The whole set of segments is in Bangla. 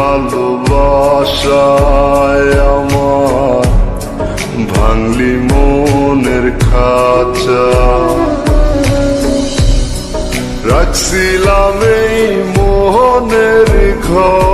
ভালোবাসায় আমার ভাঙলি মনের খাঁচা। রাখছিলাম এই মোহনের ঘর।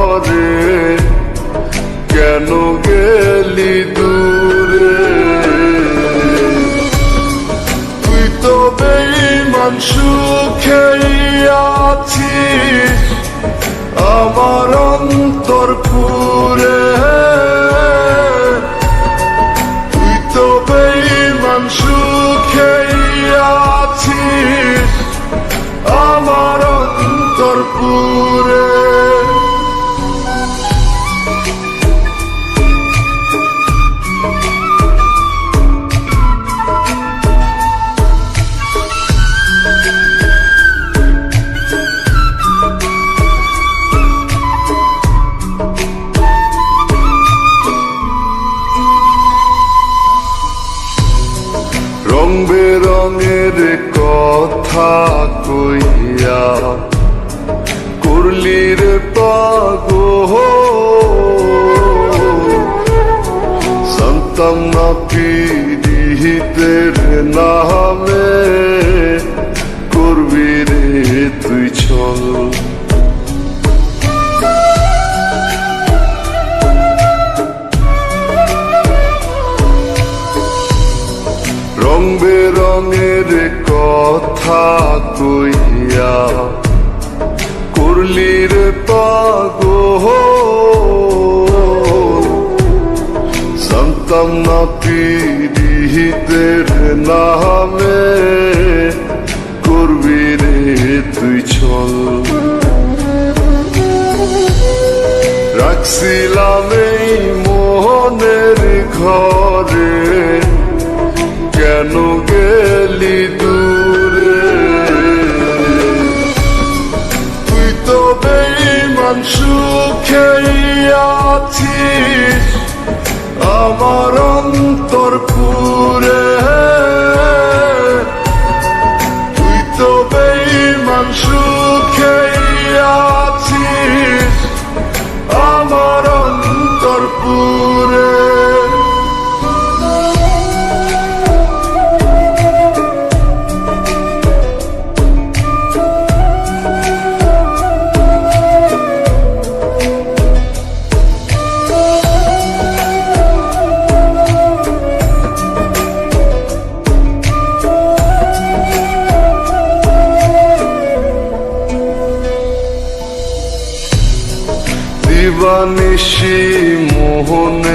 আছিস? আমার মোহন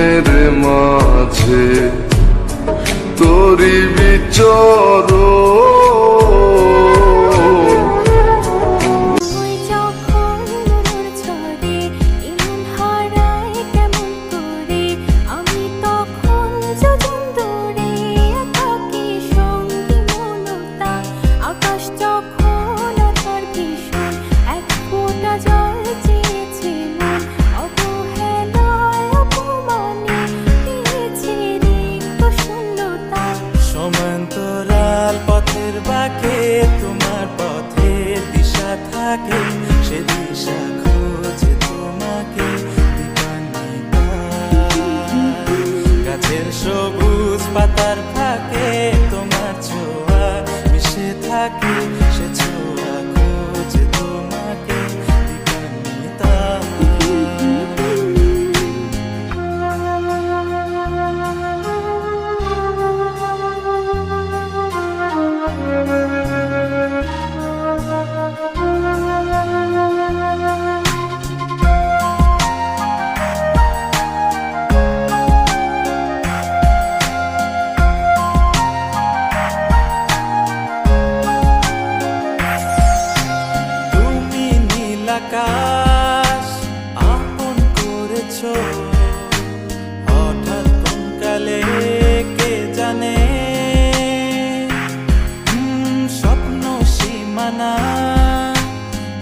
patas.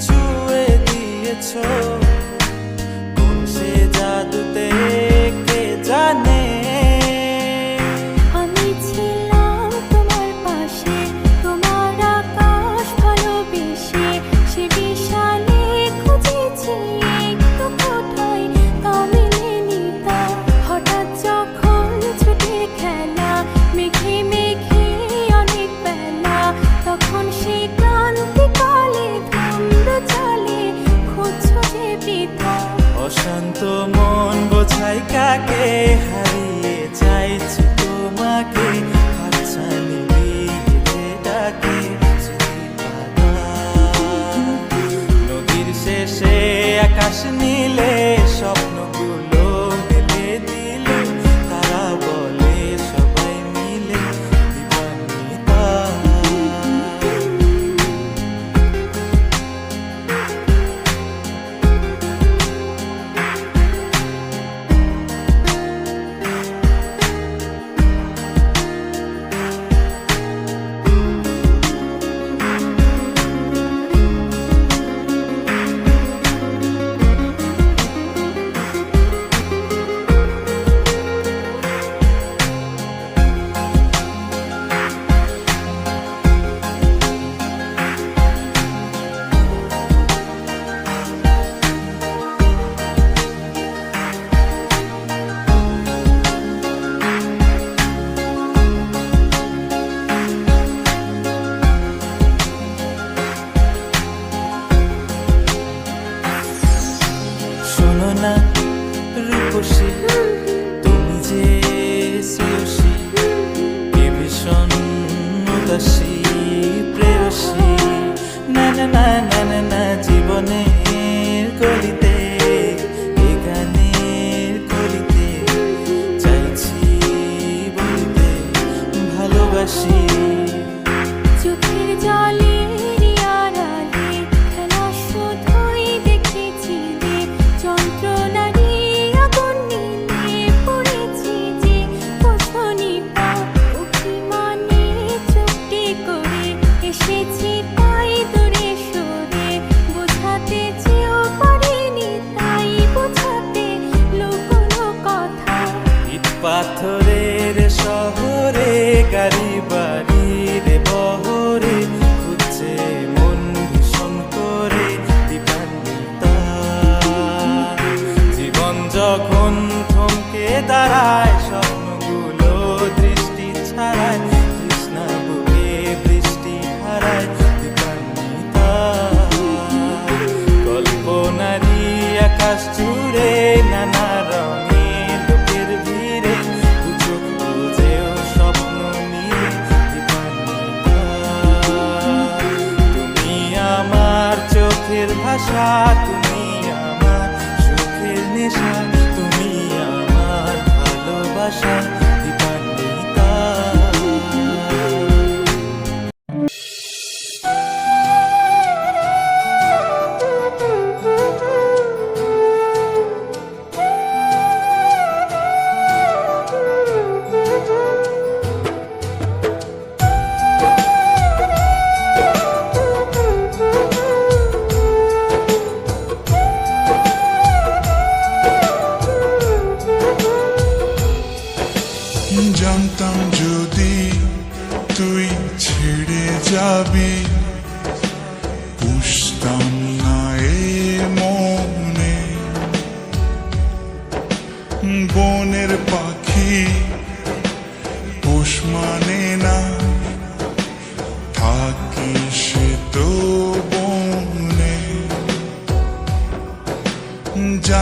to where the তুলসী প্রেয়সী না না না। ভাষা তুমি আমার সুখের নেশা তুমি আমার ভালোবাসা।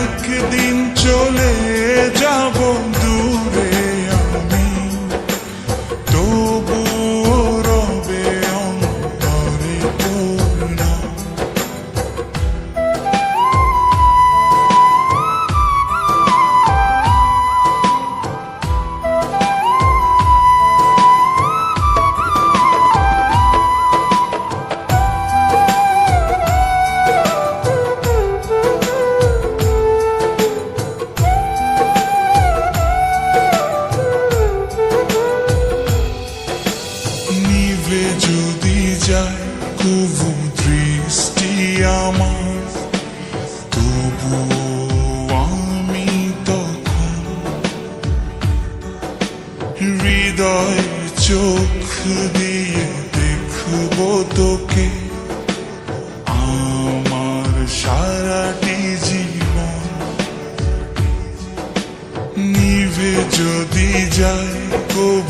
একদিন চলে যায় কুভু দৃষ্টি আমার তবুও আমি তখন হৃদয় চোখ দিয়ে দেখব তোকে আমার সারাটি জীবন নিভে যদি যায় কবু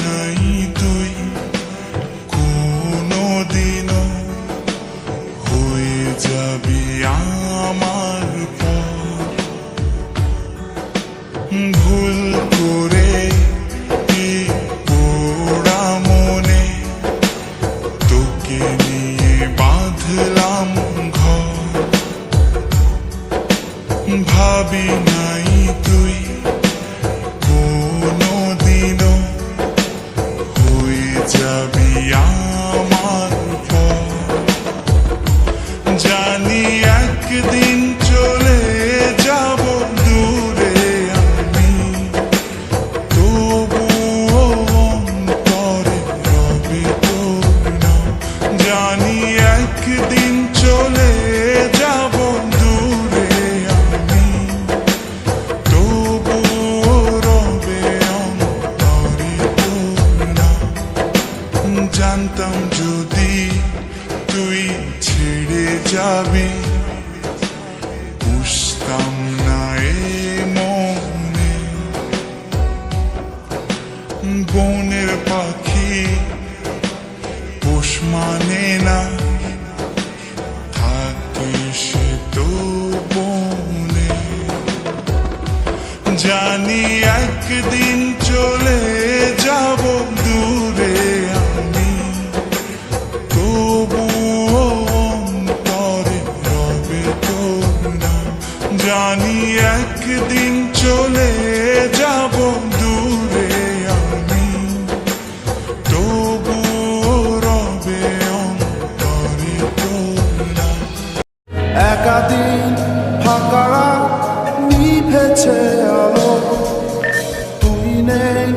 नहीं জানি একদিন চলে যাব দূরে আমি। তবু অন্তরে হবে তোমরা জানি একদিন চলে যাব দূরে আমি। তবু রবে অন্তরে তোমরা একাদিন ফাঁকা নিভেছে name.